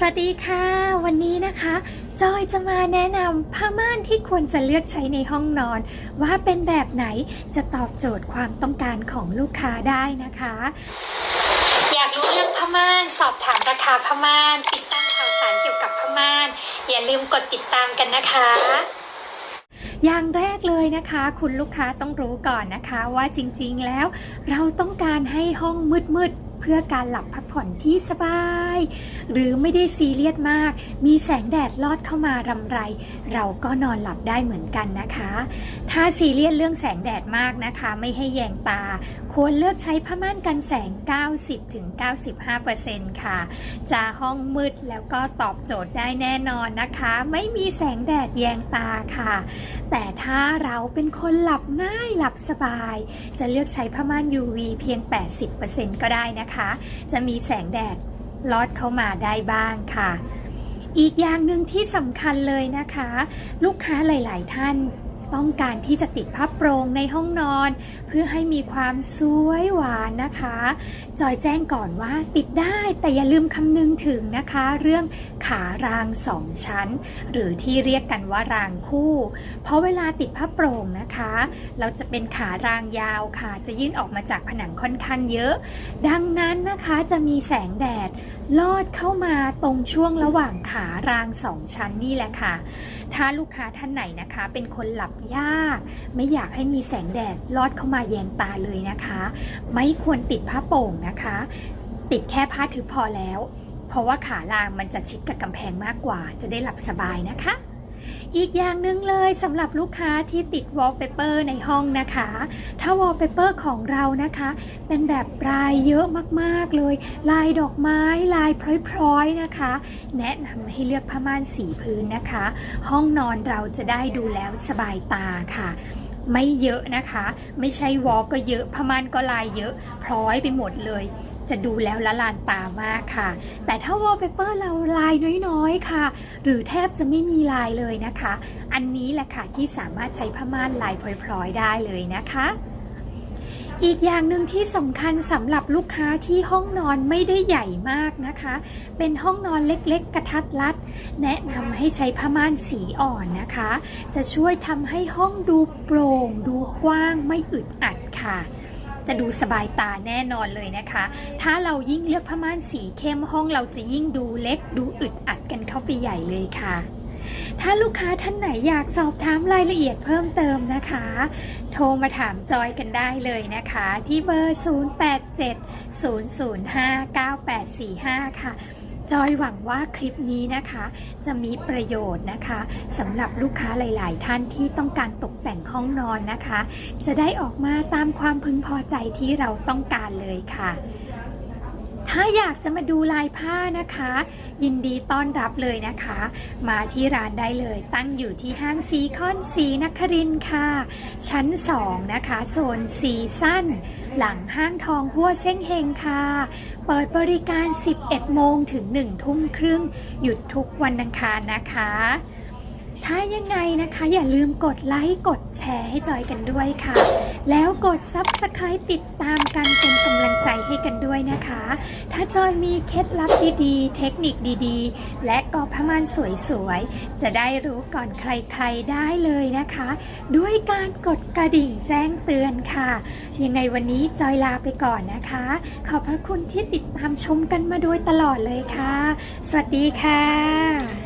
สวัสดีค่ะ วันนี้นะคะ จอยจะมาแนะนำผ้าม่านที่ควรจะเลือกใช้ในห้องนอน ว่าเป็นแบบไหนจะตอบโจทย์ความต้องการของลูกค้าได้นะคะ อยากรู้เรื่องผ้าม่าน สอบถามราคาผ้าม่าน ติดตามข่าวสารเกี่ยวกับผ้าม่าน อย่าลืมกดติดตามกันนะคะอย่างแรกเลยนะคะ คุณลูกค้าต้องรู้ก่อนนะคะว่าจริงๆแล้ว เราต้องการให้ห้องมืดๆ เพื่อการหลับพักผ่อนที่สบาย หรือไม่ได้ซีเรียสมาก มีแสงแดดลอดเข้ามารำไร เราก็นอนหลับได้เหมือนกันนะคะ ถ้าซีเรียสเรื่องแสงแดดมากนะคะ ไม่ให้แยงตา ควรเลือกใช้ผ้าม่านกันแสง 90-95%ค่ะ จะห้องมืดแล้วก็ตอบโจทย์ได้แน่นอนนะคะ ไม่มีแสงแดดแยงตาค่ะ แต่ถ้าเราเป็นคนหลับง่ายหลับสบาย จะเลือกใช้ผ้าม่าน UV เพียง 80%ก็ได้นะคะจะมีแสงแดดลอดเข้ามาได้บ้างค่ะ อีกอย่างหนึ่งที่สำคัญเลยนะคะ ลูกค้าหลาย ๆ ท่าน ต้องการที่จะติดผ้าโปร่งในห้องนอน เพื่อให้มีความสวยหวานนะคะ จอยแจ้งก่อนว่าติดได้แต่อย่าลืมคำนึงถึงนะคะ เรื่องขารางสองชั้น หรือที่เรียกกันว่ารางคู่ เพราะเวลาติดผ้าโปร่งนะคะ เราจะเป็นขารางยาวค่ะ จะยื่นออกมาจากผนังค่อนข้างเยอะ ดังนั้นนะคะจะมีแสงแดดลอดเข้ามาตรงช่วงระหว่างขารางสองชั้นนี่แหละค่ะ ถ้าลูกค้าท่านไหนนะคะ เป็นคนหลับยาก ไม่อยากให้มีแสงแดดลอดเข้ามาแยงตาเลยนะคะ ไม่ควรติดผ้าโป่งนะคะ ติดแค่ผ้าทึบพอแล้ว เพราะว่าขาลางมันจะชิดกับกำแพงมากกว่า จะได้หลับสบายนะคะ อีกอย่างหนึ่งเลยสำหรับลูกค้าที่ติดวอลเปเปอร์ในห้องนะคะ ถ้าวอลเปเปอร์ของเรานะคะ เป็นแบบลายเยอะมากๆเลย ลายดอกไม้ลายพร้อยๆนะคะ แนะนำให้เลือกผ้าม่านสีพื้นนะคะ ห้องนอนเราจะได้ดูแล้วสบายตาค่ะ ไม่เยอะนะคะ ไม่ใช่วอลก็เยอะพม่านก็ลายเยอะ พร้อยไปหมดเลย จะดูแล้วละลานตามากค่ะ แต่ถ้าวอลเปเปอร์เราลายน้อยๆค่ะ หรือแทบจะไม่มีลายเลยนะคะ อันนี้แหละค่ะที่สามารถใช้พม่านลายพลอยๆได้เลยนะคะ อีกอย่างหนึ่งที่สำคัญสำหรับลูกค้าที่ห้องนอนไม่ได้ใหญ่มากนะคะ เป็นห้องนอนเล็กๆ กระทัดรัด แนะนำให้ใช้ผ้าม่านสีอ่อนนะคะ จะช่วยทำให้ห้องดูโปร่ง ดูกว้างไม่อึดอัดค่ะ จะดูสบายตาแน่นอนเลยนะคะ ถ้าเรายิ่งเลือกผ้าม่านสีเข้มห้องเราจะยิ่งดูเล็ก ดูอึดอัดกันเข้าไปใหญ่เลยค่ะ ถ้าลูกค้าท่านไหนอยากสอบถามรายละเอียดเพิ่มเติมนะคะ โทรมาถามจอยกันได้เลยนะคะ ที่เบอร์ 0870059845 ค่ะจอยหวังว่าคลิปนี้นะคะ จะมีประโยชน์นะคะสำหรับลูกค้าหลาย ๆ ท่านที่ต้องการตกแต่งห้องนอนนะคะ จะได้ออกมาตามความพึงพอใจที่เราต้องการเลยค่ะ ถ้าอยากจะมาดูลายผ้านะคะ ยินดีต้อนรับเลยนะคะ มาที่ร้านได้เลยตั้งอยู่ที่ห้างซีคอนซีนครินค่ะ ชั้น 2 นะคะ โซนซีซั่นหลังห้างทองหัวเส้งเฮงค่ะ เปิดบริการ 11 โมงถึง 1 ทุ่มครึ่ง หยุดทุกวันอังคารนะคะ ถ้ายังไงนะคะอย่าลืมกดไลค์กดแชร์ให้จอยกันด้วยค่ะ แล้วกด Subscribe ติดตามกันเป็นกำลังใจให้กันด้วยนะคะ ถ้าจอยมีเคล็ดลับดีๆ เทคนิคดีๆ และกอพม่านสวยๆ จะได้รู้ก่อนใครๆได้เลยนะคะ ด้วยการกดกระดิ่งแจ้งเตือนค่ะ ยังไงวันนี้จอยลาไปก่อนนะคะ ขอบพระคุณที่ติดตามชมกันมาโดยตลอดเลยค่ะ สวัสดีค่ะ